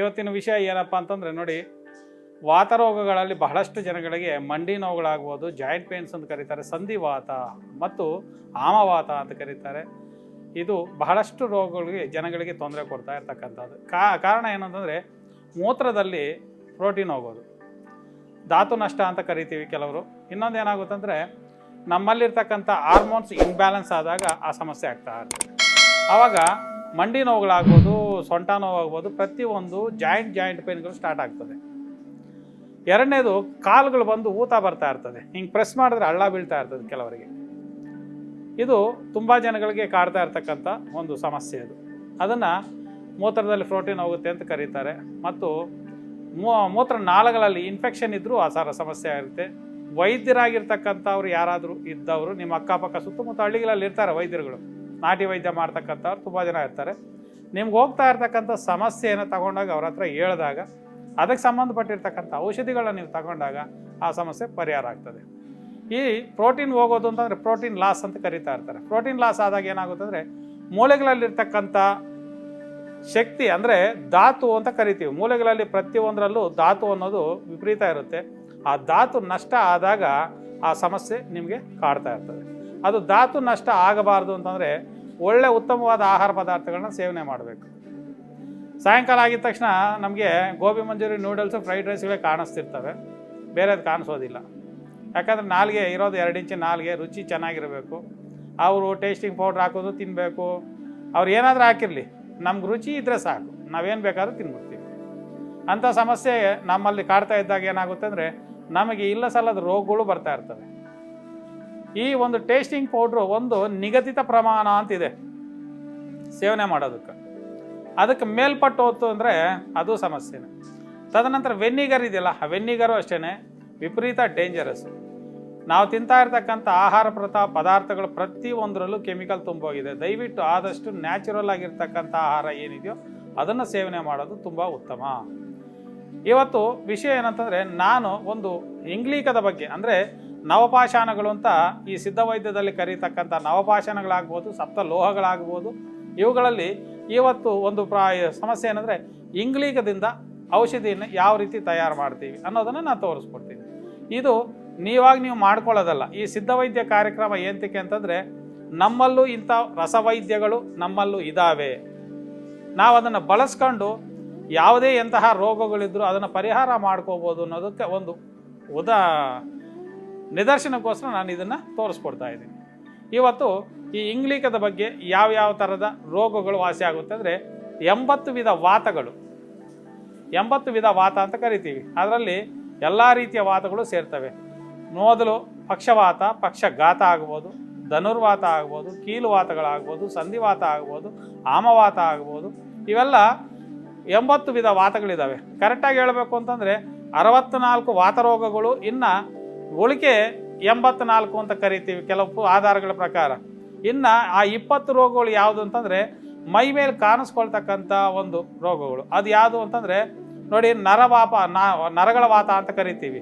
ಇವತ್ತಿನ ವಿಷಯ ಏನಪ್ಪ ಅಂತಂದರೆ ನೋಡಿ, ವಾತರೋಗಗಳಲ್ಲಿ ಬಹಳಷ್ಟು ಜನಗಳಿಗೆ ಮಂಡಿ ನೋವುಗಳಾಗ್ಬೋದು ಜಾಯಿಂಟ್ ಪೇನ್ಸ್ ಅಂತ ಕರೀತಾರೆ, ಸಂಧಿವಾತ ಮತ್ತು ಆಮವಾತ ಅಂತ ಕರೀತಾರೆ. ಇದು ಬಹಳಷ್ಟು ರೋಗಗಳಿಗೆ, ಜನಗಳಿಗೆ ತೊಂದರೆ ಕೊಡ್ತಾ ಇರ್ತಕ್ಕಂಥದ್ದು. ಕಾ, ಕಾರಣ ಏನಂತಂದರೆ, ಮೂತ್ರದಲ್ಲಿ ಪ್ರೋಟೀನ್ ಹೋಗೋದು. ಧಾತು ನಷ್ಟ ಅಂತ ಕರಿತೀವಿ ಕೆಲವರು. ಇನ್ನೊಂದು ಏನಾಗುತ್ತಂದರೆ, ನಮ್ಮಲ್ಲಿರ್ತಕ್ಕಂಥ ಹಾರ್ಮೋನ್ಸ್ ಇನ್ಬ್ಯಾಲೆನ್ಸ್ ಆದಾಗ ಆ ಸಮಸ್ಯೆ ಆಗ್ತಾ ಇರ್ತದೆ. ಆವಾಗ ಮಂಡಿ ನೋವುಗಳಾಗ್ಬೋದು, ಸೊಂಟ ನೋವಾಗ್ಬೋದು, ಪ್ರತಿಯೊಂದು ಜಾಯಿಂಟ್ ಜಾಯಿಂಟ್ ಪೇನ್ಗಳು ಸ್ಟಾರ್ಟ್ ಆಗ್ತದೆ. ಎರಡನೇದು, ಕಾಲುಗಳು ಬಂದು ಊತ ಬರ್ತಾ ಇರ್ತದೆ. ಹಿಂಗೆ ಪ್ರೆಸ್ ಮಾಡಿದ್ರೆ ಹಳ್ಳ ಬೀಳ್ತಾ ಇರ್ತದೆ ಕೆಲವರಿಗೆ. ಇದು ತುಂಬ ಜನಗಳಿಗೆ ಕಾಡ್ತಾ ಇರ್ತಕ್ಕಂಥ ಒಂದು ಸಮಸ್ಯೆ ಅದು. ಅದನ್ನು ಮೂತ್ರದಲ್ಲಿ ಪ್ರೋಟೀನ್ ಹೋಗುತ್ತೆ ಅಂತ ಕರೀತಾರೆ. ಮತ್ತು ಮೂತ್ರ ನಾಳಗಳಲ್ಲಿ ಇನ್ಫೆಕ್ಷನ್ ಇದ್ದರೂ ಆ ಸಾರ ಸಮಸ್ಯೆ ಆಗಿರುತ್ತೆ ವೈದ್ಯರಾಗಿರ್ತಕ್ಕಂಥವ್ರು ಯಾರಾದರೂ ಇದ್ದವರು, ನಿಮ್ಮ ಅಕ್ಕಪಕ್ಕ ಸುತ್ತಮುತ್ತ ಹಳ್ಳಿಗಳಲ್ಲಿ ಇರ್ತಾರೆ ವೈದ್ಯರುಗಳು. ನಾಟಿ ವೈದ್ಯ ಮಾಡ್ತಕ್ಕಂಥವ್ರು ತುಂಬ ಜನ ಇರ್ತಾರೆ. ನಿಮ್ಗೆ ಹೋಗ್ತಾ ಇರ್ತಕ್ಕಂಥ ಸಮಸ್ಯೆಯನ್ನು ತಗೊಂಡಾಗ ಅವ್ರ ಹತ್ರ ಹೇಳಿದಾಗ, ಅದಕ್ಕೆ ಸಂಬಂಧಪಟ್ಟಿರ್ತಕ್ಕಂಥ ಔಷಧಿಗಳನ್ನ ನೀವು ತಗೊಂಡಾಗ ಆ ಸಮಸ್ಯೆ ಪರಿಹಾರ ಆಗ್ತದೆ. ಈ ಪ್ರೋಟೀನ್ ಹೋಗೋದು ಅಂತಂದರೆ ಪ್ರೋಟೀನ್ ಲಾಸ್ ಅಂತ ಕರೀತಾ ಇರ್ತಾರೆ. ಪ್ರೋಟೀನ್ ಲಾಸ್ ಆದಾಗ ಏನಾಗುತ್ತೆ ಅಂದರೆ ಮೂಳೆಗಳಲ್ಲಿರ್ತಕ್ಕಂಥ ಶಕ್ತಿ ಅಂದರೆ ಧಾತು ಅಂತ ಕರಿತೀವಿ. ಮೂಲೆಗಳಲ್ಲಿ ಪ್ರತಿಯೊಂದರಲ್ಲೂ ಧಾತು ಅನ್ನೋದು ವಿಪರೀತ ಇರುತ್ತೆ. ಆ ಧಾತು ನಷ್ಟ ಆದಾಗ ಆ ಸಮಸ್ಯೆ ನಿಮಗೆ ಕಾಡ್ತಾ ಇರ್ತದೆ. ಅದು ಧಾತು ನಷ್ಟ ಆಗಬಾರ್ದು ಅಂತಂದರೆ ಒಳ್ಳೆ ಉತ್ತಮವಾದ ಆಹಾರ ಪದಾರ್ಥಗಳನ್ನ ಸೇವನೆ ಮಾಡಬೇಕು. ಸಾಯಂಕಾಲ ಆಗಿದ ತಕ್ಷಣ ನಮಗೆ ಗೋಬಿ ಮಂಜೂರಿ ನೂಡಲ್ಸು ಫ್ರೈಡ್ ರೈಸ್ಗಳೇ ಕಾಣಿಸ್ತಿರ್ತವೆ. ಬೇರೆದು ಕಾಣಿಸೋದಿಲ್ಲ. ಯಾಕಂದರೆ ನಾಲ್ಗೆ ಇರೋದು ಎರಡು ಇಂಚು ನಾಲ್ಗೆ, ರುಚಿ ಚೆನ್ನಾಗಿರಬೇಕು. ಅವರು ಟೇಸ್ಟಿಂಗ್ ಪೌಡ್ರ್ ಹಾಕೋದು ತಿನ್ನಬೇಕು ಅವ್ರು ಏನಾದರೂ ಹಾಕಿರಲಿ, ನಮ್ಗೆ ರುಚಿ ಇದ್ದರೆ ಸಾಕು. ನಾವೇನು ಬೇಕಾದ್ರೂ ತಿನ್ಬಿಡ್ತೀವಿ. ಅಂಥ ಸಮಸ್ಯೆ ನಮ್ಮಲ್ಲಿ ಕಾಡ್ತಾ ಇದ್ದಾಗ ಏನಾಗುತ್ತೆ ಅಂದರೆ ನಮಗೆ ಇಲ್ಲ ಸಲ್ಲದ ರೋಗಗಳು ಬರ್ತಾ ಇರ್ತವೆ. ಈ ಒಂದು ಟೇಸ್ಟಿಂಗ್ ಪೌಡ್ರು ಒಂದು ನಿಗದಿತ ಪ್ರಮಾಣ ಅಂತಿದೆ. ಸೇವನೆ ಮಾಡೋದಕ್ಕೆ. ಅದಕ್ಕೆ ಮೇಲ್ಪಟ್ಟು ಹೋಯ್ತು ಅಂದರೆ ಅದು ಸಮಸ್ಯೆನೇ. ತದನಂತರ ವೆನ್ನಿಗರ್ ಇದೆಯಲ್ಲ, ಆ ವೆನ್ನಿಗರು ಅಷ್ಟೇ ವಿಪರೀತ ಡೇಂಜರಸ್ ನಾವು ತಿಂತಾ ಇರ್ತಕ್ಕಂಥ ಆಹಾರ ಪ್ರತ ಪದಾರ್ಥಗಳು ಪ್ರತಿಯೊಂದರಲ್ಲೂ ಕೆಮಿಕಲ್ ತುಂಬೋಗಿದೆ. ದಯವಿಟ್ಟು ಆದಷ್ಟು ನ್ಯಾಚುರಲ್ ಆಗಿರ್ತಕ್ಕಂಥ ಆಹಾರ ಏನಿದೆಯೋ ಅದನ್ನು ಸೇವನೆ ಮಾಡೋದು ತುಂಬ ಉತ್ತಮ. ಇವತ್ತು ವಿಷಯ ಏನಂತಂದರೆ, ನಾನು ಒಂದು ಇಂಗ್ಲೀಕದ ಬಗ್ಗೆ, ಅಂದರೆ ನವಪಾಷಾಣಗಳು ಅಂತ ಈ ಸಿದ್ಧವೈದ್ಯದಲ್ಲಿ ಕರೀತಕ್ಕಂಥ ನವಪಾಷಾಣಗಳಾಗ್ಬೋದು ಸಪ್ತ ಲೋಹಗಳಾಗ್ಬೋದು ಇವುಗಳಲ್ಲಿ ಇವತ್ತು ಒಂದು ಪ್ರಾ, ಸಮಸ್ಯೆ ಏನಂದರೆ ಇಂಗ್ಲೀಕದಿಂದ ಔಷಧಿಯನ್ನು ಯಾವ ರೀತಿ ತಯಾರು ಮಾಡ್ತೀವಿ ಅನ್ನೋದನ್ನು ನಾನು ತೋರಿಸ್ಕೊಡ್ತೀನಿ. ಇದು ನೀವಾಗ ನೀವು ಮಾಡ್ಕೊಳ್ಳೋದಲ್ಲ. ಈ ಸಿದ್ಧವೈದ್ಯ ಕಾರ್ಯಕ್ರಮ ಏಂತಕ್ಕೆ ಅಂತಂದರೆ ನಮ್ಮಲ್ಲೂ ಇಂಥ ರಸವೈದ್ಯಗಳು ನಮ್ಮಲ್ಲೂ ಇದ್ದಾವೆ ನಾವು ಅದನ್ನು ಬಳಸ್ಕೊಂಡು ಯಾವುದೇ ಎಂತಹ ರೋಗಗಳಿದ್ದರೂ ಅದನ್ನು ಪರಿಹಾರ ಮಾಡ್ಕೋಬೋದು ಅನ್ನೋದಕ್ಕೆ ಒಂದು ಉದಾ ನಿದರ್ಶನಕ್ಕೋಸ್ಕರ ನಾನು ಇದನ್ನು ತೋರಿಸ್ಕೊಡ್ತಾ ಇದ್ದೀನಿ. ಇವತ್ತು ಈ ಇಂಗ್ಲೀಕದ ಬಗ್ಗೆ ಯಾವ್ಯಾವ ಥರದ ರೋಗಗಳು ವಾಸಿ ಆಗುತ್ತೆ ಅಂದರೆ ಎಂಬತ್ತು ವಿಧ ವಾತಗಳು. ಎಂಬತ್ತು ವಿಧ ವಾತ ಅಂತ ಕರಿತೀವಿ. ಅದರಲ್ಲಿ ಎಲ್ಲ ರೀತಿಯ ವಾತಗಳು ಸೇರ್ತವೆ. ಮೊದಲು ಪಕ್ಷವಾತ, ಪಕ್ಷಘಾತ ಆಗ್ಬೋದು, ಧನುರ್ವಾತ ಆಗ್ಬೋದು, ಕೀಲುವಾತಗಳಾಗ್ಬೋದು, ಸಂಧಿವಾತ ಆಗ್ಬೋದು, ಆಮವಾತ ಆಗ್ಬೋದು. ಇವೆಲ್ಲ ಎಂಬತ್ತು ವಿಧ ವಾತಗಳಿದ್ದಾವೆ ಕರೆಕ್ಟಾಗಿ ಹೇಳಬೇಕು ಅಂತಂದರೆ ಅರವತ್ತ್ನಾಲ್ಕು ವಾತರೋಗಗಳು ಇನ್ನು ಉಳಿಕೆ ಎಂಬತ್ನಾಲ್ಕು ಅಂತ ಕರಿತೀವಿ. ಕೆಲವು ಆಧಾರಗಳ ಪ್ರಕಾರ. ಇನ್ನು ಆ ಇಪ್ಪತ್ತು ರೋಗಗಳು ಯಾವುದು ಅಂತಂದರೆ ಮೈ ಮೇಲೆ ಕಾಣಿಸ್ಕೊಳ್ತಕ್ಕಂಥ ಒಂದು ರೋಗಗಳು. ಅದು ಯಾವುದು ಅಂತಂದರೆ ನೋಡಿ ನರವಾಪ ನರಗಳ ವಾತ ಅಂತ ಕರಿತೀವಿ.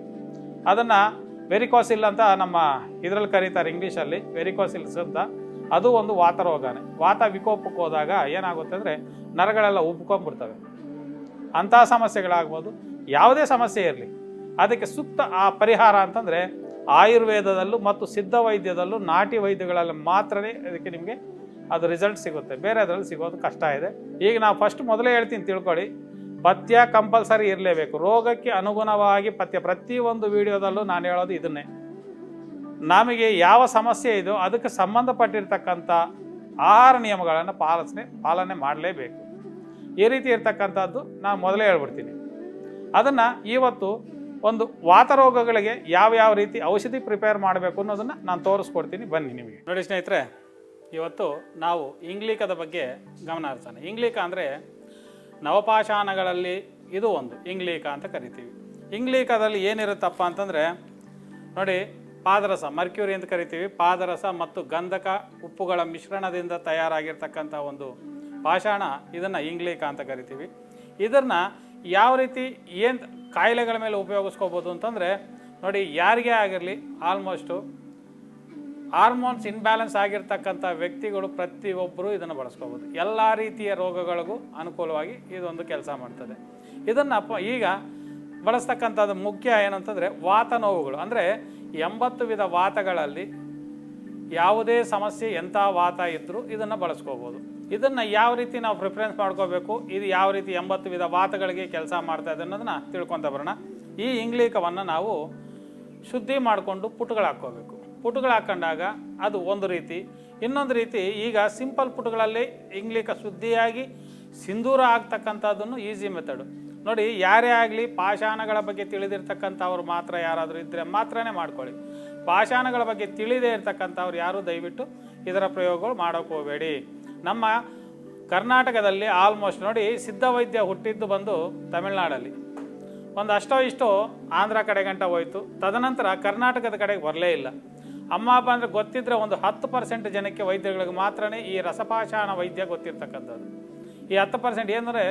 ಅದನ್ನು ವೆರಿಕೋಸಿಲ್ ಅಂತ ನಮ್ಮ ಇದರಲ್ಲಿ ಕರೀತಾರೆ ಇಂಗ್ಲೀಷಲ್ಲಿ ವೆರಿಕೋಸಿಲ್ಸ್ ಅಂತ. ಅದು ಒಂದು ವಾತ ರೋಗನೇ. ವಾತ ವಿಕೋಪಕ್ಕೆ ಹೋದಾಗ ಏನಾಗುತ್ತೆ ಅಂದರೆ ನರಗಳೆಲ್ಲ ಉಬ್ಕೊಂಡ್ಬಿಡ್ತವೆ. ಅಂಥ ಸಮಸ್ಯೆಗಳಾಗ್ಬೋದು. ಯಾವುದೇ ಸಮಸ್ಯೆ ಇರಲಿ. ಅದಕ್ಕೆ ಸೂಕ್ತ ಆ ಪರಿಹಾರ ಅಂತಂದರೆ ಆಯುರ್ವೇದದಲ್ಲೂ ಮತ್ತು ಸಿದ್ಧ ವೈದ್ಯದಲ್ಲೂ ನಾಟಿ ವೈದ್ಯಗಳಲ್ಲಿ ಮಾತ್ರನೇ ಅದಕ್ಕೆ ನಿಮಗೆ ಅದು ರಿಸಲ್ಟ್ ಸಿಗುತ್ತೆ. ಬೇರೆ ಅದರಲ್ಲಿ ಸಿಗೋದು ಕಷ್ಟ ಇದೆ. ಈಗ ನಾವು ಫಸ್ಟ್ ಮೊದಲೇ ಹೇಳ್ತೀನಿ, ತಿಳ್ಕೊಳ್ಳಿ. ಪಥ್ಯ ಕಂಪಲ್ಸರಿ ಇರಲೇಬೇಕು. ರೋಗಕ್ಕೆ ಅನುಗುಣವಾಗಿ ಪಥ್ಯ. ಪ್ರತಿಯೊಂದು ವಿಡಿಯೋದಲ್ಲೂ ನಾನು ಹೇಳೋದು ಇದನ್ನೇ. ನಮಗೆ ಯಾವ ಸಮಸ್ಯೆ ಇದೋ ಅದಕ್ಕೆ ಸಂಬಂಧಪಟ್ಟಿರ್ತಕ್ಕಂಥ ಆಹಾರ ನಿಯಮಗಳನ್ನು ಪಾಲಿಸನೆ ಪಾಲನೆ ಮಾಡಲೇಬೇಕು. ಈ ರೀತಿ ಇರ್ತಕ್ಕಂಥದ್ದು ನಾನು ಮೊದಲೇ ಹೇಳ್ಬಿಡ್ತೀನಿ. ಅದನ್ನು ಇವತ್ತು ಒಂದು ವಾತರೋಗಗಳಿಗೆ ಯಾವ ಯಾವ ರೀತಿ ಔಷಧಿ ಪ್ರಿಪೇರ್ ಮಾಡಬೇಕು ಅನ್ನೋದನ್ನು ನಾನು ತೋರಿಸ್ಕೊಡ್ತೀನಿ. ಬನ್ನಿ ನಿಮಗೆ. ನೋಡಿ ಸ್ನೇಹಿತರೆ, ಇವತ್ತು ನಾವು ಇಂಗ್ಲೀಕದ ಬಗ್ಗೆ ಗಮನ ಹರಿಸೋಣ. ಇಂಗ್ಲೀಕ ಅಂದರೆ ನವಪಾಷಾಣಗಳಲ್ಲಿ ಇದು ಒಂದು, ಇಂಗ್ಲೀಕ ಅಂತ ಕರಿತೀವಿ. ಇಂಗ್ಲೀಕದಲ್ಲಿ ಏನಿರುತ್ತಪ್ಪ ಅಂತಂದರೆ, ನೋಡಿ ಪಾದರಸ, ಮರ್ಕ್ಯೂರಿ ಅಂತ ಕರಿತೀವಿ. ಪಾದರಸ ಮತ್ತು ಗಂಧಕ ಉಪ್ಪುಗಳ ಮಿಶ್ರಣದಿಂದ ತಯಾರಾಗಿರ್ತಕ್ಕಂಥ ಒಂದು ಪಾಷಾಣ ಇದನ್ನು ಇಂಗ್ಲೀಕ ಅಂತ ಕರಿತೀವಿ. ಇದನ್ನು ಯಾವ ರೀತಿ, ಏನು ಕಾಯಿಲೆಗಳ ಮೇಲೆ ಉಪಯೋಗಿಸ್ಕೋಬೋದು ಅಂತಂದರೆ, ನೋಡಿ, ಯಾರಿಗೇ ಆಗಿರಲಿ ಆಲ್ಮೋಸ್ಟು ಹಾರ್ಮೋನ್ಸ್ ಇನ್ಬ್ಯಾಲೆನ್ಸ್ ಆಗಿರ್ತಕ್ಕಂಥ ವ್ಯಕ್ತಿಗಳು ಪ್ರತಿಯೊಬ್ಬರು ಇದನ್ನು ಬಳಸ್ಕೋಬೋದು. ಎಲ್ಲ ರೀತಿಯ ರೋಗಗಳಿಗೂ ಅನುಕೂಲವಾಗಿ ಇದೊಂದು ಕೆಲಸ ಮಾಡ್ತದೆ. ಇದನ್ನು ಪ, ಈಗ ಬಳಸ್ತಕ್ಕಂಥದ್ದು ಮುಖ್ಯ ಏನಂತಂದರೆ, ವಾತ ನೋವುಗಳು. ಅಂದರೆ, ಎಂಬತ್ತು ವಿಧ ವಾತಗಳಲ್ಲಿ ಯಾವುದೇ ಸಮಸ್ಯೆ ಎಂಥ ವಾತ ಇದ್ದರೂ ಇದನ್ನು ಬಳಸ್ಕೋಬೋದು. ಇದನ್ನು ಯಾವ ರೀತಿ ನಾವು ಪ್ರಿಫರೆನ್ಸ್ ಮಾಡ್ಕೋಬೇಕು, ಇದು ಯಾವ ರೀತಿ ಎಂಬತ್ತು ವಿಧ ವಾತಗಳಿಗೆ ಕೆಲಸ ಮಾಡ್ತಾ ಇದೆ ಅನ್ನೋದನ್ನ ತಿಳ್ಕೊತ ಬರೋಣ. ಈ ಇಂಗ್ಲೀಕವನ್ನು ನಾವು ಶುದ್ಧಿ ಮಾಡಿಕೊಂಡು ಪುಟ್ಗಳು ಹಾಕ್ಕೋಬೇಕು ಪುಟ್ಗಳು ಹಾಕೊಂಡಾಗ ಅದು ಒಂದು ರೀತಿ. ಇನ್ನೊಂದು ರೀತಿ ಈಗ ಸಿಂಪಲ್ ಪುಟಗಳಲ್ಲಿ ಇಂಗ್ಲೀಕ ಶುದ್ಧಿಯಾಗಿ ಸಿಂಧೂರ ಆಗ್ತಕ್ಕಂಥದ್ದನ್ನು ಈಸಿ ಮೆಥಡು ನೋಡಿ, ಯಾರೇ ಆಗಲಿ ಪಾಷಾಣಗಳ ಬಗ್ಗೆ ತಿಳಿದಿರ್ತಕ್ಕಂಥವ್ರು ಮಾತ್ರ ಯಾರಾದರೂ ಇದ್ದರೆ ಮಾತ್ರನೇ ಮಾಡ್ಕೊಳ್ಳಿ. ಪಾಷಾಣಗಳ ಬಗ್ಗೆ ತಿಳಿದೇ ಇರ್ತಕ್ಕಂಥವ್ರು ಯಾರು ದಯವಿಟ್ಟು ಇದರ ಪ್ರಯೋಗಗಳು ಮಾಡೋಕೋಬೇಡಿ ನಮ್ಮ ಕರ್ನಾಟಕದಲ್ಲಿ ಆಲ್ಮೋಸ್ಟ್ ನೋಡಿ ಸಿದ್ಧ ವೈದ್ಯ ಹುಟ್ಟಿದ್ದು ಬಂದು ತಮಿಳ್ನಾಡಲ್ಲಿ. ಒಂದು ಅಷ್ಟೋ ಇಷ್ಟೋ ಆಂಧ್ರ ಕಡೆ ಗಂಟ ಹೋಯ್ತು. ತದನಂತರ ಕರ್ನಾಟಕದ ಕಡೆಗೆ ಬರಲೇ ಇಲ್ಲ. ಅಮ್ಮ, ಅಪ್ಪ ಅಂದರೆ ಗೊತ್ತಿದ್ರೆ ಒಂದು ಹತ್ತು ಪರ್ಸೆಂಟ್ ಜನಕ್ಕೆ ವೈದ್ಯಗಳಿಗೆ ಮಾತ್ರನೇ ಈ ರಸಪಾಷಾಣ ವೈದ್ಯ ಗೊತ್ತಿರ್ತಕ್ಕಂಥದ್ದು. ಈ ಹತ್ತು ಪರ್ಸೆಂಟ್ ಏನಂದರೆ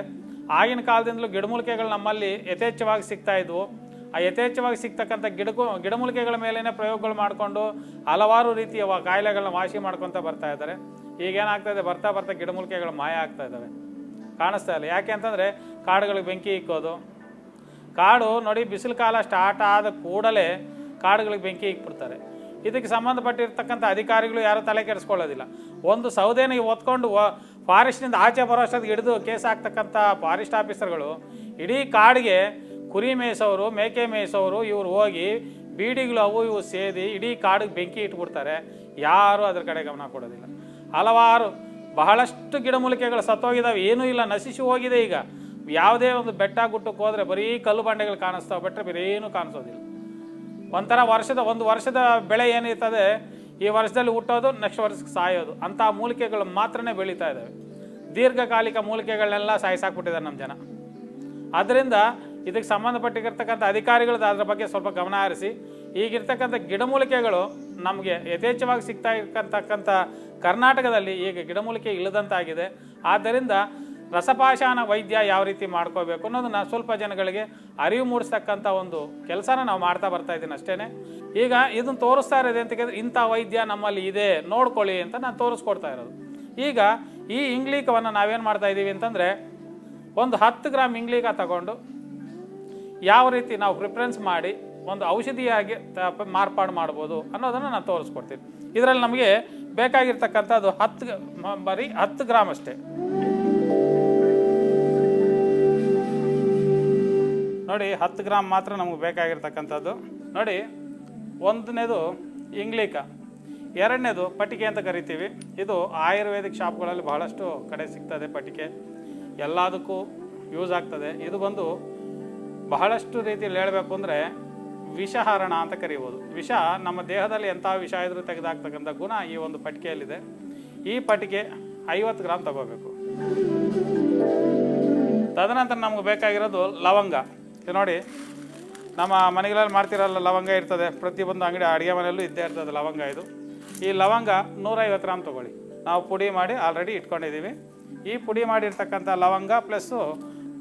ಆಗಿನ ಕಾಲದಿಂದಲೂ ಗಿಡಮೂಲಿಕೆಗಳು ನಮ್ಮಲ್ಲಿ ಯಥೇಚ್ಛವಾಗಿ ಸಿಗ್ತಾ ಇದ್ವು. ಆ ಯಥೇಚ್ಛವಾಗಿ ಸಿಗ್ತಕ್ಕಂಥ ಗಿಡಕು ಗಿಡಮೂಲಿಕೆಗಳ ಮೇಲೇ ಪ್ರಯೋಗಗಳು ಮಾಡಿಕೊಂಡು ಹಲವಾರು ರೀತಿಯ ಕಾಯಿಲೆಗಳನ್ನ ವಾಸಿ ಮಾಡ್ಕೊತ ಬರ್ತಾ ಇದ್ದಾರೆ. ಈಗೇನಾಗ್ತಾ ಇದೆ ಬರ್ತಾ ಬರ್ತಾ ಗಿಡಮೂಲಿಕೆಗಳು ಮಾಯ ಆಗ್ತಾ ಇದ್ದಾವೆ. ಕಾಣಿಸ್ತಾ ಇಲ್ಲ. ಯಾಕೆ ಅಂತಂದರೆ ಕಾಡುಗಳಿಗೆ ಬೆಂಕಿ ಇಕ್ಕೋದು. ಕಾಡು ನೋಡಿ ಬಿಸಿಲು ಕಾಲ ಸ್ಟಾರ್ಟ್ ಆದ ಕೂಡಲೇ ಕಾಡುಗಳಿಗೆ ಬೆಂಕಿ ಇಕ್ಬಿಡ್ತಾರೆ. ಇದಕ್ಕೆ ಸಂಬಂಧಪಟ್ಟಿರ್ತಕ್ಕಂಥ ಅಧಿಕಾರಿಗಳು ಯಾರೂ ತಲೆ ಕೆಡಿಸ್ಕೊಳ್ಳೋದಿಲ್ಲ. ಒಂದು ಸೌದೆನ ಒತ್ಕೊಂಡು ಫಾರೆಸ್ಟ್ನಿಂದ ಆಚೆ ಬರೋಷ್ಟೊತ್ತಿಗೆ ಹಿಡಿದು ಕೇಸ್ ಆಗ್ತಕ್ಕಂಥ ಫಾರೆಸ್ಟ್ ಆಫೀಸರ್ಗಳು ಇಡೀ ಕಾಡಿಗೆ ಕುರಿ ಮೇಯಿಸೋರು, ಮೇಕೆ ಮೇಯಿಸೋರು ಇವರು ಹೋಗಿ ಬೀಡಿಗಳು ಅವು ಇವು ಸೇದಿ ಇಡೀ ಕಾಡಿಗೆ ಬೆಂಕಿ ಇಟ್ಬಿಡ್ತಾರೆ. ಯಾರೂ ಅದ್ರ ಕಡೆ ಗಮನ ಕೊಡೋದಿಲ್ಲ. ಹಲವಾರು ಬಹಳಷ್ಟು ಗಿಡಮೂಲಿಕೆಗಳು ಸತ್ತೋಗಿದ್ದಾವೆ ಏನೂ ಇಲ್ಲ, ನಶಿಸಿ ಹೋಗಿದೆ ಈಗ. ಯಾವುದೇ ಒಂದು ಬೆಟ್ಟ ಗುಟ್ಟಕ್ಕೆ ಹೋದರೆ ಬರೀ ಕಲ್ಲು ಬಂಡೆಗಳು ಕಾಣಿಸ್ತಾವೆ ಬಿಟ್ಟರೆ ಬೇರೆ ಏನೂ ಕಾಣಿಸೋದಿಲ್ಲ. ಒಂಥರ ವರ್ಷದ, ಒಂದು ವರ್ಷದ ಬೆಳೆ ಏನಿರ್ತದೆ, ಈ ವರ್ಷದಲ್ಲಿ ಹುಟ್ಟೋದು, ನೆಕ್ಸ್ಟ್ ವರ್ಷಕ್ಕೆ ಸಾಯೋದು. ಅಂಥ ಮೂಲಿಕೆಗಳು ಮಾತ್ರನೇ ಬೆಳೀತಾ ಇದ್ದಾವೆ ದೀರ್ಘಕಾಲಿಕ ಮೂಲಿಕೆಗಳನ್ನೆಲ್ಲ ಸಾಯಿಸಾಕ್ಬಿಟ್ಟಿದ್ದಾರೆ ನಮ್ಮ ಜನ. ಆದ್ದರಿಂದ ಇದಕ್ಕೆ ಸಂಬಂಧಪಟ್ಟಿರ್ತಕ್ಕಂಥ ಅಧಿಕಾರಿಗಳದ್ದು ಅದರ ಬಗ್ಗೆ ಸ್ವಲ್ಪ ಗಮನ ಹರಿಸಿ ಈಗಿರ್ತಕ್ಕಂಥ ಗಿಡಮೂಲಿಕೆಗಳು ನಮಗೆ ಯಥೇಚ್ಛವಾಗಿ ಸಿಗ್ತಾ ಇರ್ತಕ್ಕಂಥ ಕರ್ನಾಟಕದಲ್ಲಿ ಈಗ ಗಿಡಮೂಲಿಕೆ ಇಲ್ಲದಂತಾಗಿದೆ. ಆದ್ದರಿಂದ ರಸಪಾಷಾಣ ವೈದ್ಯ ಯಾವ ರೀತಿ ಮಾಡ್ಕೋಬೇಕು ಅನ್ನೋದನ್ನ ಸ್ವಲ್ಪ ಜನಗಳಿಗೆ ಅರಿವು ಮೂಡಿಸ್ತಕ್ಕಂಥ ಒಂದು ಕೆಲಸನ ನಾವು ಮಾಡ್ತಾ ಬರ್ತಾ ಇದ್ದೀನಿ ಅಷ್ಟೇ ಈಗ ಇದನ್ನು ತೋರಿಸ್ತಾ ಇರೋದು ಅಂತ ಕೇಳಿದ್ರೆ ಇಂಥ ವೈದ್ಯ ನಮ್ಮಲ್ಲಿ ಇದೆ, ನೋಡ್ಕೊಳ್ಳಿ ಅಂತ ನಾನು ತೋರಿಸ್ಕೊಡ್ತಾ ಇರೋದು. ಈಗ ಈ ಇಂಗ್ಲೀಕವನ್ನು ನಾವೇನು ಮಾಡ್ತಾ ಇದ್ದೀವಿ ಅಂತಂದರೆ ಒಂದು ಹತ್ತು ಗ್ರಾಮ್ ಇಂಗ್ಲೀಕ ತಗೊಂಡು ಯಾವ ರೀತಿ ನಾವು ಪ್ರಿಫರೆನ್ಸ್ ಮಾಡಿ ಒಂದು ಔಷಧಿಯಾಗಿ ಮಾರ್ಪಾಡು ಮಾಡ್ಬೋದು ಅನ್ನೋದನ್ನು ನಾನು ತೋರಿಸ್ಕೊಡ್ತೀನಿ. ಇದರಲ್ಲಿ ನಮಗೆ ಬೇಕಾಗಿರ್ತಕ್ಕಂಥದ್ದು ಹತ್ತು ಗ- ಮ- ಬರೀ ಹತ್ತು ಗ್ರಾಮ್ ಅಷ್ಟೇ. ನೋಡಿ ಹತ್ತು ಗ್ರಾಮ್ ಮಾತ್ರ ನಮಗೆ ಬೇಕಾಗಿರ್ತಕ್ಕಂಥದ್ದು. ನೋಡಿ ಒಂದನೇದು ಇಂಗ್ಲೀಕ, ಎರಡನೇದು ಪಟಿಕೆ ಅಂತ ಕರಿತೀವಿ. ಇದು ಆಯುರ್ವೇದಿಕ್ ಶಾಪ್ಗಳಲ್ಲಿ ಬಹಳಷ್ಟು ಕಡೆ ಸಿಗ್ತದೆ ಪಟಿಕೆ. ಎಲ್ಲದಕ್ಕೂ ಯೂಸ್ ಆಗ್ತದೆ. ಇದು ಬಂದು ಬಹಳಷ್ಟು ರೀತಿಯಲ್ಲಿ ಹೇಳಬೇಕು ಅಂದರೆ ವಿಷಹರಣ ಅಂತ ಕರೀಬೋದು. ವಿಷ ನಮ್ಮ ದೇಹದಲ್ಲಿ ಎಂಥ ವಿಷ ಇದ್ರೂ ತೆಗೆದಾಕ್ತಕ್ಕಂಥ ಗುಣ ಈ ಒಂದು ಪಟಿಕೆಯಲ್ಲಿದೆ. ಈ ಪಟಿಕೆ ಐವತ್ತು ಗ್ರಾಮ್ ತಗೋಬೇಕು. ತದನಂತರ ನಮ್ಗೆ ಬೇಕಾಗಿರೋದು ಲವಂಗ. ನೋಡಿ, ನಮ್ಮ ಮನೆಗಳಲ್ಲಿ ಮಾಡ್ತಿರಲ್ಲ ಲವಂಗ ಇರ್ತದೆ. ಪ್ರತಿಯೊಂದು ಅಂಗಡಿ, ಅಡುಗೆ ಮನೆಯಲ್ಲೂ ಇದ್ದೇ ಇರ್ತದೆ ಲವಂಗ ಇದು. ಈ ಲವಂಗ ನೂರೈವತ್ತು ಗ್ರಾಮ್ ತೊಗೊಳ್ಳಿ. ನಾವು ಪುಡಿ ಮಾಡಿ ಆಲ್ರೆಡಿ ಇಟ್ಕೊಂಡಿದ್ದೀವಿ. ಈ ಪುಡಿ ಮಾಡಿರ್ತಕ್ಕಂಥ ಲವಂಗ ಪ್ಲಸ್ಸು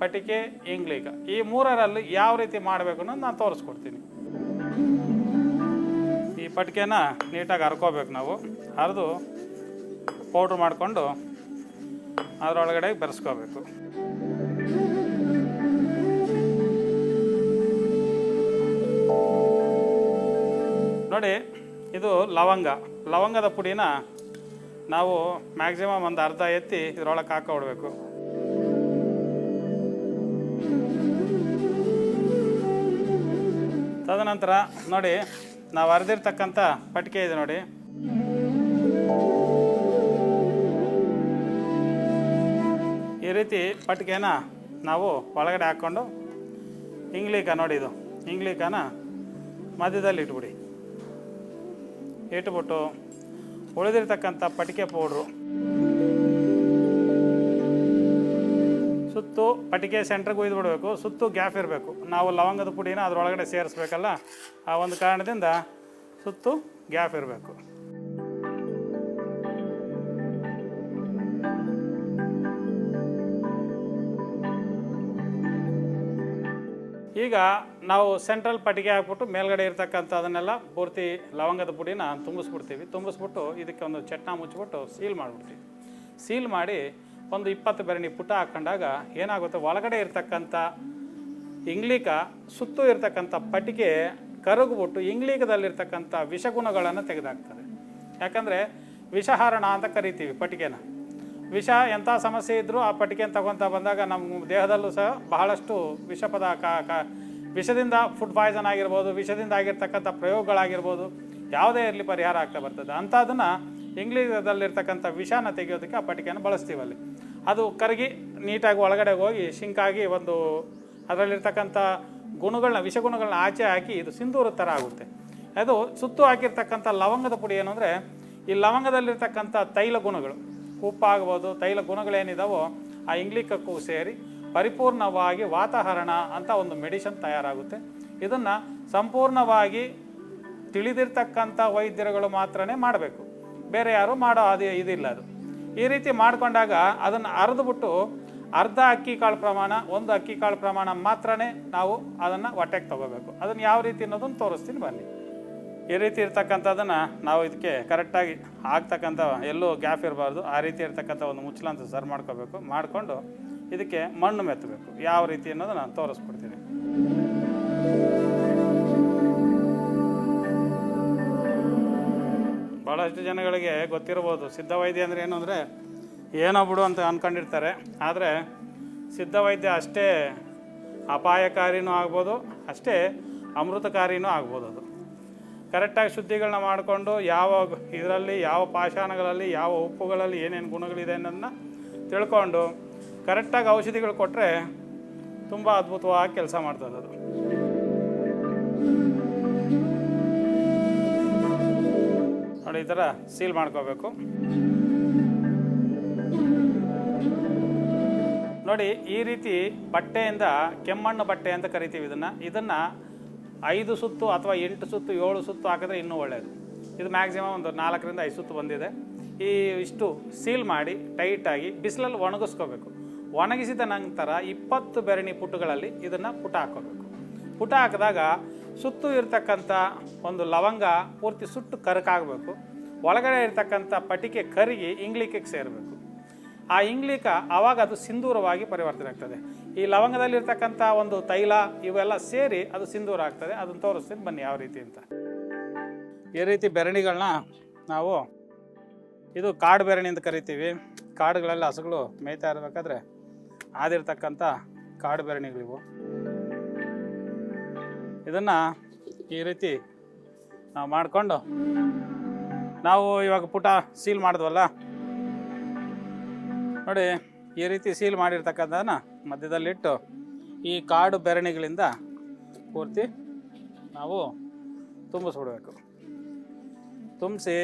ಪಟಿಕೆ, ಇಂಗ್ಲೀಗ. ಈ ಮೂರರಲ್ಲಿ ಯಾವ ರೀತಿ ಮಾಡಬೇಕು ಅನ್ನೋದು ನಾನು ತೋರಿಸ್ಕೊಡ್ತೀನಿ. ಈ ಪಟ್ಕೆನ ನೀಟಾಗಿ ಹರ್ಕೋಬೇಕು ನಾವು. ಹರಿದು ಪೌಡ್ರ್ ಮಾಡಿಕೊಂಡು ಅದರೊಳಗಡೆ ಬೆರೆಸ್ಕೋಬೇಕು. ನೋಡಿ, ಇದು ಲವಂಗ. ಲವಂಗದ ಪುಡಿನ ನಾವು ಮ್ಯಾಕ್ಸಿಮಮ್ ಒಂದು ಅರ್ಧ ಎತ್ತಿ ಇದ್ರೊಳಗೆ ಹಾಕೊಡ್ಬೇಕು ತದನಂತರ ನೋಡಿ, ನಾವು ಅರ್ದಿರ್ತಕ್ಕಂಥ ಪಟಿಕೆ ಇದೆ ನೋಡಿ. ಈ ರೀತಿ ಪಟಿಕೆನ ನಾವು ಒಳಗಡೆ ಹಾಕ್ಕೊಂಡು, ಇಂಗ್ಲೀಕ ನೋಡಿ ಇದು. ಇಂಗ್ಲೀಕನ ಮಧ್ಯದಲ್ಲಿ ಇಟ್ಬಿಡಿ. ಇಟ್ಬಿಟ್ಟು ಉಳಿದಿರ್ತಕ್ಕಂಥ ಪಟಿಕೆ ಪೌಡ್ರು ಸುತ್ತು ಪಟಿಕೆ ಸೆಂಟ್ರಿಗೆ ಒಯ್ದು ಬಿಡಬೇಕು ಸುತ್ತು ಗ್ಯಾಪ್ ಇರಬೇಕು. ನಾವು ಲವಂಗದ ಪುಡಿನ ಅದರೊಳಗಡೆ ಸೇರಿಸ್ಬೇಕಲ್ಲ, ಆ ಒಂದು ಕಾರಣದಿಂದ ಸುತ್ತು ಗ್ಯಾಪ್ ಇರಬೇಕು. ಈಗ ನಾವು ಸೆಂಟ್ರಲ್ ಪಟ್ಟಿಗೆ ಹಾಕ್ಬಿಟ್ಟು ಮೇಲ್ಗಡೆ ಇರ್ತಕ್ಕಂಥ ಅದನ್ನೆಲ್ಲ ಪೂರ್ತಿ ಲವಂಗದ ಪುಡಿನ ತುಂಬಿಸ್ಬಿಡ್ತೀವಿ. ತುಂಬಿಸ್ಬಿಟ್ಟು ಇದಕ್ಕೆ ಒಂದು ಚಟ್ನ ಮುಚ್ಚಿಬಿಟ್ಟು ಸೀಲ್ ಮಾಡಿಬಿಡ್ತೀವಿ. ಸೀಲ್ ಮಾಡಿ ಒಂದು ಇಪ್ಪತ್ತು ಬೆರಣಿ ಪುಟ ಹಾಕೊಂಡಾಗ ಏನಾಗುತ್ತೆ? ಒಳಗಡೆ ಇರ್ತಕ್ಕಂಥ ಇಂಗ್ಲೀಕ, ಸುತ್ತು ಇರ್ತಕ್ಕಂಥ ಪಟಿಕೆ ಕರಗುಬಿಟ್ಟು ಇಂಗ್ಲೀಕದಲ್ಲಿರ್ತಕ್ಕಂಥ ವಿಷಗುಣಗಳನ್ನು ತೆಗೆದಾಕ್ತದೆ. ಯಾಕಂದರೆ ವಿಷಹಾರಣ ಅಂತ ಕರಿತೀವಿ ಪಟಿಕೆನ ವಿಷ ಎಂಥ ಸಮಸ್ಯೆ ಇದ್ದರೂ ಆ ಪಟಿಕೆನ ತಗೊತಾ ಬಂದಾಗ ನಮ್ಮ ದೇಹದಲ್ಲೂ ಸಹ ಬಹಳಷ್ಟು ವಿಷಪದ ಕ ಕ, ವಿಷದಿಂದ ಫುಡ್ ಪಾಯ್ಸನ್ ಆಗಿರ್ಬೋದು, ವಿಷದಿಂದ ಆಗಿರ್ತಕ್ಕಂಥ ಪ್ರಯೋಗಗಳಾಗಿರ್ಬೋದು, ಯಾವುದೇ ಇರಲಿ ಪರಿಹಾರ ಆಗ್ತಾ ಬರ್ತದೆ. ಅಂಥದನ್ನು ಇಂಗ್ಲೀಷದಲ್ಲಿರ್ತಕ್ಕಂಥ ವಿಷಾನ ತೆಗೆಯೋದಕ್ಕೆ ಆ ಪಟಿಕೆಯನ್ನು ಬಳಸ್ತೀವಲ್ಲಿ ಅದು ಕರಗಿ ನೀಟಾಗಿ ಒಳಗಡೆ ಹೋಗಿ ಶಿಂಕಾಗಿ ಒಂದು ಅದರಲ್ಲಿರ್ತಕ್ಕಂಥ ಗುಣಗಳನ್ನ, ವಿಷಗುಣಗಳನ್ನ ಆಚೆ ಹಾಕಿ ಇದು ಸಿಂಧೂರ ಥರ ಆಗುತ್ತೆ. ಅದು ಸುತ್ತು ಹಾಕಿರ್ತಕ್ಕಂಥ ಲವಂಗದ ಪುಡಿ ಏನು ಅಂದರೆ, ಈ ಲವಂಗದಲ್ಲಿರ್ತಕ್ಕಂಥ ತೈಲ ಗುಣಗಳು, ಉಪ್ಪಾಗ್ಬೋದು, ತೈಲ ಗುಣಗಳೇನಿದಾವೋ ಆ ಇಂಗ್ಲಿಕಕ್ಕೂ ಸೇರಿ ಪರಿಪೂರ್ಣವಾಗಿ ವಾತಾವರಣ ಅಂತ ಒಂದು ಮೆಡಿಷನ್ ತಯಾರಾಗುತ್ತೆ. ಇದನ್ನು ಸಂಪೂರ್ಣವಾಗಿ ತಿಳಿದಿರ್ತಕ್ಕಂಥ ವೈದ್ಯರುಗಳು ಮಾತ್ರನೇ ಮಾಡಬೇಕು. ಬೇರೆ ಯಾರು ಮಾಡೋ ಅದು ಇದಿಲ್ಲ ಅದು. ಈ ರೀತಿ ಮಾಡಿಕೊಂಡಾಗ ಅದನ್ನು ಅರ್ದ್ಬಿಟ್ಟು ಅರ್ಧ ಅಕ್ಕಿ ಕಾಳು ಪ್ರಮಾಣ, ಒಂದು ಅಕ್ಕಿ ಕಾಳು ಪ್ರಮಾಣ ಮಾತ್ರನೇ ನಾವು ಅದನ್ನು ಹೊಟ್ಟೆಗೆ ತಗೋಬೇಕು. ಅದನ್ನು ಯಾವ ರೀತಿ ಅನ್ನೋದನ್ನು ತೋರಿಸ್ತೀನಿ ಬನ್ನಿ. ಈ ರೀತಿ ಇರ್ತಕ್ಕಂಥದ್ದನ್ನು ನಾವು ಇದಕ್ಕೆ ಕರೆಕ್ಟಾಗಿ ಆಗ್ತಕ್ಕಂಥ ಎಲ್ಲೂ ಗ್ಯಾಪ್ ಇರಬಾರ್ದು. ಆ ರೀತಿ ಇರ್ತಕ್ಕಂಥ ಒಂದು ಮುಚ್ಚಲಂತ ಅಂತ ಸರ್ ಮಾಡ್ಕೋಬೇಕು. ಮಾಡಿಕೊಂಡು ಇದಕ್ಕೆ ಮಣ್ಣು ಮೆತ್ತಬೇಕು. ಯಾವ ರೀತಿ ಅನ್ನೋದನ್ನು ನಾನು ತೋರಿಸ್ಕೊಡ್ತೀನಿ. ಭಾಳಷ್ಟು ಜನಗಳಿಗೆ ಗೊತ್ತಿರ್ಬೋದು ಸಿದ್ಧವೈದ್ಯ ಅಂದರೆ ಏನು ಅಂದರೆ, ಏನೋ ಬಿಡು ಅಂತ ಅಂದ್ಕೊಂಡಿರ್ತಾರೆ ಆದರೆ ಸಿದ್ಧವೈದ್ಯ ಅಷ್ಟೇ ಅಪಾಯಕಾರಿನೂ ಆಗ್ಬೋದು, ಅಷ್ಟೇ ಅಮೃತಕಾರಿನೂ ಆಗ್ಬೋದು ಅದು. ಕರೆಕ್ಟಾಗಿ ಶುದ್ಧಿಗಳನ್ನ ಮಾಡಿಕೊಂಡು ಯಾವ ಇದರಲ್ಲಿ, ಯಾವ ಪಾಷಾಣಗಳಲ್ಲಿ, ಯಾವ ಉಪ್ಪುಗಳಲ್ಲಿ ಏನೇನು ಗುಣಗಳಿದೆ ಅನ್ನೋದನ್ನ ತಿಳ್ಕೊಂಡು ಕರೆಕ್ಟಾಗಿ ಔಷಧಿಗಳು ಕೊಟ್ಟರೆ ತುಂಬ ಅದ್ಭುತವಾಗಿ ಕೆಲಸ ಮಾಡ್ತದೆ ಅದು. ನೋಡಿ ಈ ಥರ ಸೀಲ್ ಮಾಡ್ಕೋಬೇಕು. ನೋಡಿ ಈ ರೀತಿ ಬಟ್ಟೆಯಿಂದ, ಕೆಮ್ಮಣ್ಣು ಬಟ್ಟೆ ಅಂತ ಕರಿತೀವಿ ಇದನ್ನು. ಇದನ್ನು ಐದು ಸುತ್ತು ಅಥವಾ ಎಂಟು ಸುತ್ತು, ಏಳು ಸುತ್ತು ಹಾಕಿದ್ರೆ ಇನ್ನೂ ಒಳ್ಳೆಯದು ಇದು ಮ್ಯಾಕ್ಸಿಮಮ್ ಒಂದು ನಾಲ್ಕರಿಂದ ಐದು ಸುತ್ತು ಬಂದಿದೆ. ಈ ಇಷ್ಟು ಸೀಲ್ ಮಾಡಿ ಟೈಟಾಗಿ ಬಿಸಿಲಲ್ಲಿ ಒಣಗಿಸ್ಕೋಬೇಕು. ಒಣಗಿಸಿದ ನಂತರ ಇಪ್ಪತ್ತು ಬೆರಣಿ ಪುಟ್ಟಗಳಲ್ಲಿ ಇದನ್ನು ಪುಟ ಹಾಕೋಬೇಕು ಪುಟ ಹಾಕಿದಾಗ ಸುತ್ತು ಇರತಕ್ಕಂಥ ಒಂದು ಲವಂಗ ಪೂರ್ತಿ ಸುಟ್ಟು ಕರಕಾಗಬೇಕು. ಒಳಗಡೆ ಇರ್ತಕ್ಕಂಥ ಪಟಿಕೆ ಕರಗಿ ಇಂಗ್ಲಿಕಕ್ಕೆ ಸೇರಬೇಕು. ಆ ಇಂಗ್ಲಿಕ ಆವಾಗ ಅದು ಸಿಂಧೂರವಾಗಿ ಪರಿವರ್ತನೆ ಆಗ್ತದೆ. ಈ ಲವಂಗದಲ್ಲಿರ್ತಕ್ಕಂಥ ಒಂದು ತೈಲ ಇವೆಲ್ಲ ಸೇರಿ ಅದು ಸಿಂಧೂರ ಆಗ್ತದೆ. ಅದನ್ನು ತೋರಿಸ್ತೀನಿ. ಬನ್ನಿ ಯಾವ ರೀತಿ ಅಂತ. ಈ ರೀತಿ ಬೆರಣಿಗಳನ್ನ ನಾವು ಇದು ಕಾಡು ಬೆರಣಿ ಅಂತ ಕರಿತೀವಿ. ಕಾಡುಗಳಲ್ಲಿ ಹಸುಗಳು ಮೇಯ್ತಾ ಇರಬೇಕಾದ್ರೆ ಆದಿರ್ತಕ್ಕಂಥ ಕಾಡು ಬೆರಣಿಗಳಿವು. ಇದನ್ನು ಈ ರೀತಿ ನಾವು ಮಾಡಿಕೊಂಡು ನಾವು ಇವಾಗ ಪುಟ ಸೀಲ್ ಮಾಡಿದ್ವಲ್ಲ? ನೋಡಿ, ಈ ರೀತಿ ಸೀಲ್ ಮಾಡಿರ್ತಕ್ಕಂಥದನ್ನ ಮಧ್ಯದಲ್ಲಿಟ್ಟು ಈ ಕಾಡು ಬೆರಣಿಗಳಿಂದ ಪೂರ್ತಿ ನಾವು ತುಂಬಿಸ್ಬಿಡ್ಬೇಕು. ತುಂಬಿಸಿ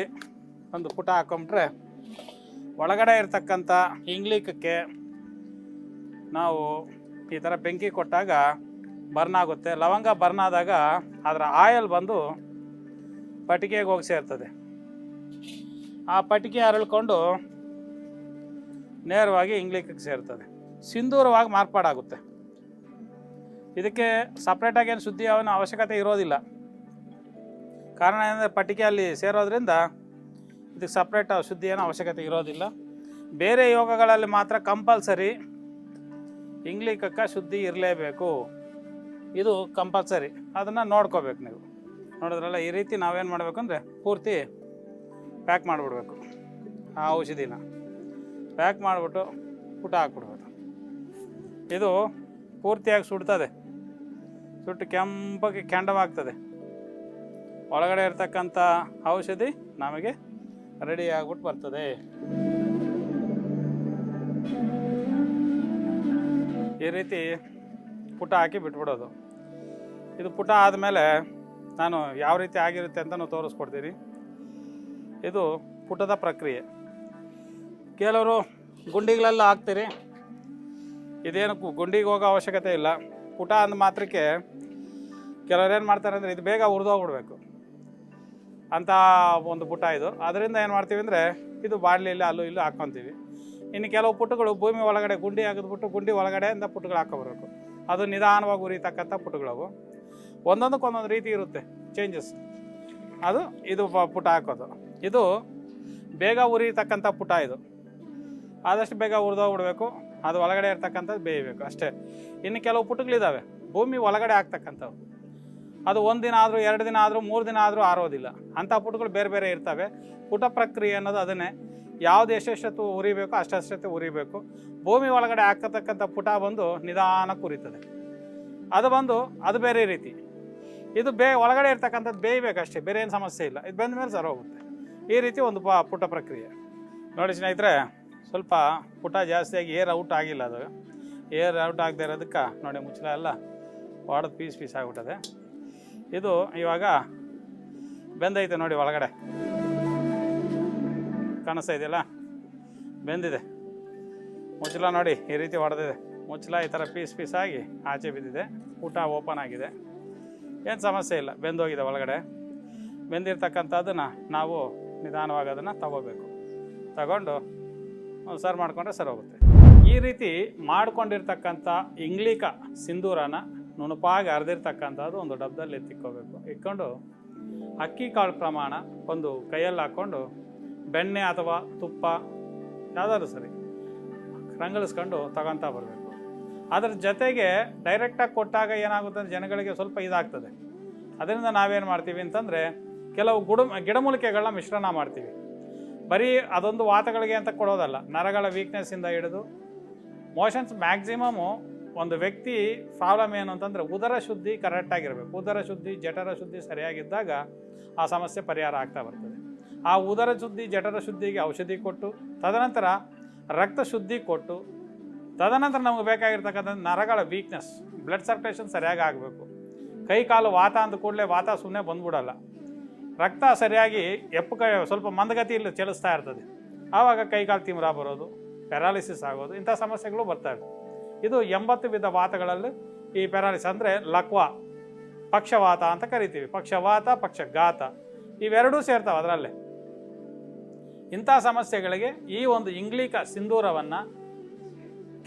ಒಂದು ಪುಟ ಹಾಕೊಂಬಿಟ್ರೆ ಒಳಗಡೆ ಇರ್ತಕ್ಕಂಥ ಇಂಗ್ಲೀಕಕ್ಕೆ ನಾವು ಈ ಥರ ಬೆಂಕಿ ಕೊಟ್ಟಾಗ ಬರ್ನ್ ಆಗುತ್ತೆ. ಲವಂಗ ಬರ್ನ್ ಆದಾಗ ಅದರ ಆಯಲ್ ಬಂದು ಪಟಿಕೆಗೆ ಹೋಗಿ ಸೇರ್ತದೆ. ಆ ಪಟಿಕೆ ಅರಳ್ಕೊಂಡು ನೇರವಾಗಿ ಇಂಗ್ಲಿಕ್ಕೆ ಸೇರ್ತದೆ. ಸಿಂಧೂರವಾಗಿ ಮಾರ್ಪಾಡಾಗುತ್ತೆ. ಇದಕ್ಕೆ ಸಪ್ರೇಟಾಗಿ ಏನು ಸುದ್ದಿ ಅವನ ಅವಶ್ಯಕತೆ ಇರೋದಿಲ್ಲ. ಕಾರಣ ಏನಂದರೆ ಪಟಿಕೆ ಅಲ್ಲಿ ಸೇರೋದ್ರಿಂದ ಇದಕ್ಕೆ ಸಪ್ರೇಟ್ ಶುದ್ಧಿ ಏನೋ ಅವಶ್ಯಕತೆ ಇರೋದಿಲ್ಲ. ಬೇರೆ ಯೋಗಗಳಲ್ಲಿ ಮಾತ್ರ ಕಂಪಲ್ಸರಿ ಇಂಗ್ಲಿಕಕ್ಕ ಶುದ್ಧಿ ಇರಲೇಬೇಕು. ಇದು ಕಂಪಲ್ಸರಿ. ಅದನ್ನು ನೋಡ್ಕೋಬೇಕು ನೀವು. ನೋಡಿದ್ರಲ್ಲ, ಈ ರೀತಿ ನಾವೇನು ಮಾಡಬೇಕು ಅಂದರೆ ಪೂರ್ತಿ ಪ್ಯಾಕ್ ಮಾಡಿಬಿಡ್ಬೇಕು. ಆ ಔಷಧಿನ. ಪ್ಯಾಕ್ ಮಾಡಿಬಿಟ್ಟು ಪುಟ ಹಾಕ್ಬಿಡ್ಬೇಕು. ಇದು ಪೂರ್ತಿಯಾಗಿ ಸುಡ್ತದೆ. ಸುಟ್ಟು ಕೆಂಪಗೆ ಕೆಂಡವಾಗ್ತದೆ. ಒಳಗಡೆ ಇರ್ತಕ್ಕಂಥ ಔಷಧಿ ನಮಗೆ ರೆಡಿ ಆಗ್ಬಿಟ್ಟು ಬರ್ತದೆ. ಈ ರೀತಿ ಪುಟ ಹಾಕಿ ಬಿಟ್ಬಿಡೋದು. ಇದು ಪುಟ ಆದಮೇಲೆ ನಾನು ಯಾವ ರೀತಿ ಆಗಿರುತ್ತೆ ಅಂತಲೂ ತೋರಿಸ್ಕೊಡ್ತೀನಿ. ಇದು ಪುಟದ ಪ್ರಕ್ರಿಯೆ. ಕೆಲವರು ಗುಂಡಿಗಳೆಲ್ಲ ಹಾಕ್ತೀರಿ. ಇದೇನು ಗುಂಡಿಗೆ ಹೋಗೋ ಅವಶ್ಯಕತೆ ಇಲ್ಲ. ಪುಟ ಅಂದ ಮಾತ್ರಕ್ಕೆ ಕೆಲವ್ರು ಏನು ಮಾಡ್ತಾರೆ ಅಂದರೆ ಇದು ಬೇಗ ಹುರಿದೋಗ್ಬಿಡ್ಬೇಕು ಅಂತ ಒಂದು ಪುಟ ಇದು. ಅದರಿಂದ ಏನು ಮಾಡ್ತೀವಿ ಅಂದರೆ ಇದು ಬಾಣಲಿಯಲ್ಲಿ ಅಲ್ಲೂ ಇಲ್ಲೂ ಹಾಕ್ಕೊತೀವಿ ಇನ್ನು ಕೆಲವು ಪುಟಗಳು ಭೂಮಿ ಒಳಗಡೆ ಗುಂಡಿ ಹಾಕಿದ್ಬಿಟ್ಟು ಗುಂಡಿ ಒಳಗಡೆಯಿಂದ ಪುಟ್ಟಗಳು ಹಾಕೊಬರ್ಬೇಕು ಅದು ನಿಧಾನವಾಗಿ ಉರಿತಕ್ಕಂಥ ಪುಟ್ಟಗಳವು ಒಂದೊಂದಕ್ಕೆ ಒಂದೊಂದು ರೀತಿ ಇರುತ್ತೆ ಚೇಂಜಸ್ ಅದು ಇದು ಪುಟ ಹಾಕೋದು. ಇದು ಬೇಗ ಉರಿತಕ್ಕಂಥ ಪುಟ ಇದು. ಆದಷ್ಟು ಬೇಗ ಹುರಿದೋಗ್ಬಿಡ್ಬೇಕು ಅದು ಒಳಗಡೆ ಇರ್ತಕ್ಕಂಥದ್ದು ಬೇಯಬೇಕು ಅಷ್ಟೇ. ಇನ್ನು ಕೆಲವು ಪುಟಗಳಿದ್ದಾವೆ ಭೂಮಿ ಒಳಗಡೆ ಆಗ್ತಕ್ಕಂಥವು. ಅದು ಒಂದು ದಿನ ಆದರೂ, ಎರಡು ದಿನ ಆದರೂ, ಮೂರು ದಿನ ಆದರೂ ಆರೋದಿಲ್ಲ. ಅಂಥ ಪುಟಗಳು ಬೇರೆ ಬೇರೆ ಇರ್ತವೆ. ಪುಟ ಪ್ರಕ್ರಿಯೆ ಅನ್ನೋದು ಅದನ್ನೇ. ಯಾವ್ದು ಎಷ್ಟೆಷ್ಟು ಉರಿಬೇಕು ಅಷ್ಟು ಉರಿಬೇಕು. ಭೂಮಿ ಒಳಗಡೆ ಹಾಕತಕ್ಕಂಥ ಪುಟ ಬಂದು ನಿಧಾನಕ್ಕೆ ಉರಿತದೆ. ಅದು ಬಂದು ಅದು ಬೇರೆ ರೀತಿ. ಇದು ಬೇ ಒಳಗಡೆ ಇರ್ತಕ್ಕಂಥದ್ದು ಬೇಯಬೇಕಷ್ಟೇ, ಬೇರೆ ಏನು ಸಮಸ್ಯೆ ಇಲ್ಲ. ಇದು ಬಂದ ಮೇಲೆ ಸರ್ ಹೋಗುತ್ತೆ. ಈ ರೀತಿ ಒಂದು ಪುಟ ಪ್ರಕ್ರಿಯೆ. ನೋಡಿ ಸ್ನೇಹಿತರೆ, ಸ್ವಲ್ಪ ಪುಟ ಜಾಸ್ತಿಯಾಗಿ ಏರ್ ಔಟ್ ಆಗಿಲ್ಲ ಅದು. ಏರ್ ಔಟ್ ಆಗದೆ ಇರೋದಕ್ಕೆ ನೋಡಿ ಮುಚ್ಚಲ ಎಲ್ಲ ಒಡೆದು ಪೀಸ್ ಪೀಸ್ ಆಗಿಬಿಟ್ಟದೆ. ಇದು ಇವಾಗ ಬೆಂದೈತೆ ನೋಡಿ ಒಳಗಡೆ. ಕಾಣಿಸ್ತಾ ಇದೆಯಲ್ಲ? ಬೆಂದಿದೆ. ಮುಚ್ಚಲ ನೋಡಿ ಈ ರೀತಿ ಹೊಡೆದಿದೆ ಮುಚ್ಚಲ ಈ ಥರ ಪೀಸ್ ಪೀಸ್ ಆಗಿ ಆಚೆ ಬಿದ್ದಿದೆ. ಊಟ ಓಪನ್ ಆಗಿದೆ. ಏನು ಸಮಸ್ಯೆ ಇಲ್ಲ, ಬೆಂದೋಗಿದೆ ಒಳಗಡೆ. ಬೆಂದಿರ್ತಕ್ಕಂಥದ್ದನ್ನು ನಾವು ನಿಧಾನವಾಗಿ ಅದನ್ನು ತಗೋಬೇಕು. ತಗೊಂಡು ಸರ್ವ್ ಮಾಡಿಕೊಂಡ್ರೆ ಸರಿ ಹೋಗುತ್ತೆ. ಈ ರೀತಿ ಮಾಡ್ಕೊಂಡಿರ್ತಕ್ಕಂಥ ಇಂಗ್ಲಿಕ ಸಿಂಧೂರನ ನುಣುಪಾಗಿ ಅರ್ದಿರ್ತಕ್ಕಂಥದ್ದು ಒಂದು ಡಬ್ಬದಲ್ಲಿ ಎತ್ತಿಕ್ಕೋಬೇಕು. ಇಟ್ಕೊಂಡು ಅಕ್ಕಿ ಕಾಳು ಪ್ರಮಾಣ ಒಂದು ಕೈಯಲ್ಲಿ ಹಾಕ್ಕೊಂಡು ಬೆಣ್ಣೆ ಅಥವಾ ತುಪ್ಪ ಯಾವುದಾದ್ರು ಸರಿ ರಂಗಲಿಸ್ಕೊಂಡು ತಗೊತಾ ಬರಬೇಕು. ಅದ್ರ ಜೊತೆಗೆ ಡೈರೆಕ್ಟಾಗಿ ಕೊಟ್ಟಾಗ ಏನಾಗುತ್ತೆ ಅಂದ್ರೆ ಜನಗಳಿಗೆ ಸ್ವಲ್ಪ ಇದಾಗ್ತದೆ. ಅದರಿಂದ ನಾವೇನು ಮಾಡ್ತೀವಿ ಅಂತಂದರೆ ಕೆಲವು ಗುಡ, ಗಿಡಮೂಲಿಕೆಗಳನ್ನ ಮಿಶ್ರಣ ಮಾಡ್ತೀವಿ. ಬರೀ ಅದೊಂದು ವಾತಗಳಿಗೆ ಅಂತ ಕೊಡೋದಲ್ಲ, ನರಗಳ ವೀಕ್ನೆಸ್ಸಿಂದ ಹಿಡಿದು ಮೋಷನ್ಸ್ ಮ್ಯಾಕ್ಸಿಮಮು ಒಂದು ವ್ಯಕ್ತಿ ಪ್ರಾಬ್ಲಮ್ ಏನು ಅಂತಂದರೆ ಉದರ ಶುದ್ಧಿ ಕರೆಕ್ಟಾಗಿರಬೇಕು ಉದರ ಶುದ್ಧಿ, ಜಠರ ಶುದ್ಧಿ ಸರಿಯಾಗಿದ್ದಾಗ ಆ ಸಮಸ್ಯೆ ಪರಿಹಾರ ಆಗ್ತಾ ಬರ್ತದೆ. ಆ ಉದರ ಶುದ್ಧಿ, ಜಠರ ಶುದ್ಧಿಗೆ ಔಷಧಿ ಕೊಟ್ಟು, ತದನಂತರ ರಕ್ತ ಶುದ್ಧಿ ಕೊಟ್ಟು ತದನಂತರ ನಮಗೆ ಬೇಕಾಗಿರ್ತಕ್ಕಂಥ ನರಗಳ ವೀಕ್ನೆಸ್ ಬ್ಲಡ್ ಸರ್ಕ್ಯುಲೇಷನ್ ಸರಿಯಾಗಿ ಆಗಬೇಕು. ಕೈ, ಕಾಲು ವಾತ ಅಂದ ಕೂಡಲೇ ವಾತ ಸುಮ್ಮನೆ ಬಂದ್ಬಿಡಲ್ಲ. ರಕ್ತ ಸರಿಯಾಗಿ ಎಪ್ಪ ಸ್ವಲ್ಪ ಮಂದಗತಿಯಲ್ಲಿ ಚಲಿಸ್ತಾ ಇರ್ತದೆ. ಆವಾಗ ಕೈ, ಕಾಲು ತಿಮ್ರ ಬರೋದು ಪ್ಯಾರಾಲಿಸಿಸ್ ಆಗೋದು, ಇಂಥ ಸಮಸ್ಯೆಗಳು ಬರ್ತವೆ ಇದು ಎಂಬತ್ತು ವಿಧ ವಾತಗಳಲ್ಲಿ ಈ ಪ್ಯಾರಾಲಿಸ್ ಅಂದರೆ ಲಕ್ವ, ಪಕ್ಷವಾತ ಅಂತ ಕರಿತೀವಿ. ಪಕ್ಷವಾತ, ಪಕ್ಷಘಾತ, ಇವೆರಡೂ ಸೇರ್ತಾವೆ ಅದರಲ್ಲೇ. ಇಂಥ ಸಮಸ್ಯೆಗಳಿಗೆ ಈ ಒಂದು ಇಂಗ್ಲೀಕ ಸಿಂಧೂರವನ್ನು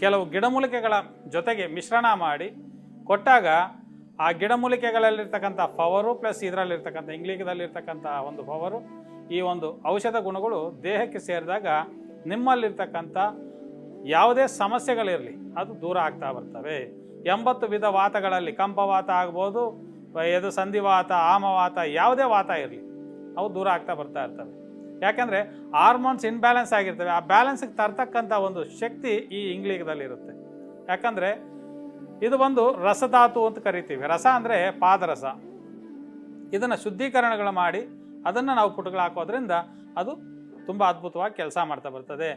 ಕೆಲವು ಗಿಡಮೂಲಿಕೆಗಳ ಜೊತೆಗೆ ಮಿಶ್ರಣ ಮಾಡಿ ಕೊಟ್ಟಾಗ ಆ ಗಿಡಮೂಲಿಕೆಗಳಲ್ಲಿರ್ತಕ್ಕಂಥ ಪವರು ಪ್ಲಸ್ ಇದರಲ್ಲಿರ್ತಕ್ಕಂಥ ಇಂಗ್ಲಿಕದಲ್ಲಿರ್ತಕ್ಕಂಥ ಒಂದು ಪವರು, ಈ ಒಂದು ಔಷಧ ಗುಣಗಳು ದೇಹಕ್ಕೆ ಸೇರಿದಾಗ ನಿಮ್ಮಲ್ಲಿರ್ತಕ್ಕಂಥ ಯಾವುದೇ ಸಮಸ್ಯೆಗಳಿರಲಿ, ಅದು ದೂರ ಆಗ್ತಾ ಬರ್ತವೆ. ಎಂಬತ್ತು ವಿಧ ವಾತಗಳಲ್ಲಿ ಕಂಪವಾತ ಆಗ್ಬೋದು, ಎದು ಸಂಧಿವಾತ, ಆಮವಾತ ಯಾವುದೇ ವಾತ ಇರಲಿ, ಅವು ದೂರ ಆಗ್ತಾ ಬರ್ತಾ ಇರ್ತವೆ. ಯಾಕಂದರೆ ಹಾರ್ಮೋನ್ಸ್ ಇನ್ಬ್ಯಾಲೆನ್ಸ್ ಆಗಿರ್ತವೆ. ಆ ಬ್ಯಾಲೆನ್ಸ್ಗೆ ತರ್ತಕ್ಕಂಥ ಒಂದು ಶಕ್ತಿ ಈ ಇಂಗ್ಲಿಕದಲ್ಲಿರುತ್ತೆ ಯಾಕಂದರೆ ಇದು ಒಂದು ರಸಧಾತು ಅಂತ ಕರಿತೀವಿ. ರಸ ಅಂದರೆ ಪಾದರಸ. ಇದನ್ನು ಶುದ್ಧೀಕರಣಗಳು ಮಾಡಿ ಅದನ್ನು ನಾವು ಪುಟಗಳು ಹಾಕೋದ್ರಿಂದ ಅದು ತುಂಬ ಅದ್ಭುತವಾಗಿ ಕೆಲಸ ಮಾಡ್ತಾ ಬರ್ತದೆ.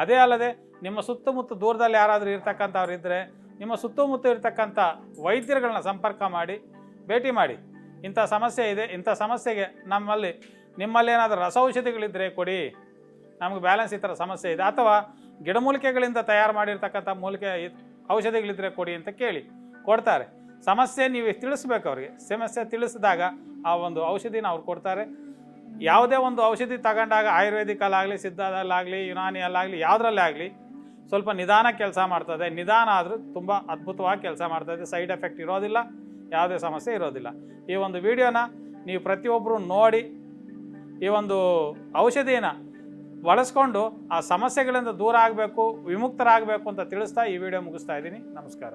ಅದೇ ಅಲ್ಲದೆ ನಿಮ್ಮ ಸುತ್ತಮುತ್ತ ದೂರದಲ್ಲಿ ಯಾರಾದರೂ ಇರ್ತಕ್ಕಂಥವ್ರು ಇದ್ದರೆ ನಿಮ್ಮ ಸುತ್ತಮುತ್ತ ಇರ್ತಕ್ಕಂಥ ವೈದ್ಯರುಗಳನ್ನ ಸಂಪರ್ಕ ಮಾಡಿ, ಭೇಟಿ ಮಾಡಿ. ಇಂಥ ಸಮಸ್ಯೆ ಇದೆ, ಇಂಥ ಸಮಸ್ಯೆಗೆ ನಮ್ಮಲ್ಲಿ ನಿಮ್ಮಲ್ಲಿ ಏನಾದರೂ ರಸೌಷಧಿಗಳಿದ್ದರೆ ಕೊಡಿ. ನಮಗೆ ಬ್ಯಾಲೆನ್ಸ್ ಈ ಥರ ಸಮಸ್ಯೆ ಇದೆ. ಅಥವಾ ಗಿಡಮೂಲಿಕೆಗಳಿಂದ ತಯಾರು ಮಾಡಿರ್ತಕ್ಕಂಥ ಮೂಲಿಕೆ ಔಷಧಿಗಳಿದ್ದರೆ ಕೊಡಿ ಅಂತ ಕೇಳಿ ಕೊಡ್ತಾರೆ. ಸಮಸ್ಯೆ ನೀವು ತಿಳಿಸ್ಬೇಕು ಅವ್ರಿಗೆ. ಸಮಸ್ಯೆ ತಿಳಿಸಿದಾಗ ಆ ಒಂದು ಔಷಧಿನ ಅವ್ರು ಕೊಡ್ತಾರೆ. ಯಾವುದೇ ಒಂದು ಔಷಧಿ ತಗೊಂಡಾಗ ಆಯುರ್ವೇದಿಕಲ್ಲಾಗಲಿ ಸಿದ್ಧದಲ್ಲಾಗಲಿ ಯುನಾನಿಯಲ್ಲಾಗಲಿ ಯಾವುದ್ರಲ್ಲೇ ಆಗಲಿ ಸ್ವಲ್ಪ ನಿಧಾನ ಕೆಲಸ ಮಾಡ್ತದೆ. ನಿಧಾನ ಆದರೂ ತುಂಬ ಅದ್ಭುತವಾಗಿ ಕೆಲಸ ಮಾಡ್ತದೆ ಸೈಡ್ ಎಫೆಕ್ಟ್ ಇರೋದಿಲ್ಲ, ಯಾವುದೇ ಸಮಸ್ಯೆ ಇರೋದಿಲ್ಲ. ಈ ಒಂದು ವಿಡಿಯೋನ ನೀವು ಪ್ರತಿಯೊಬ್ಬರು ನೋಡಿ ಈ ಒಂದು ಔಷಧಿನ ಬಳಸ್ಕೊಂಡು ಆ ಸಮಸ್ಯೆಗಳಿಂದ ದೂರ ಆಗಬೇಕು, ವಿಮುಕ್ತರಾಗಬೇಕು ಅಂತ ತಿಳಿಸ್ತಾ ಈ ವಿಡಿಯೋ ಮುಗಿಸ್ತಾ ಇದ್ದೀನಿ. ನಮಸ್ಕಾರ.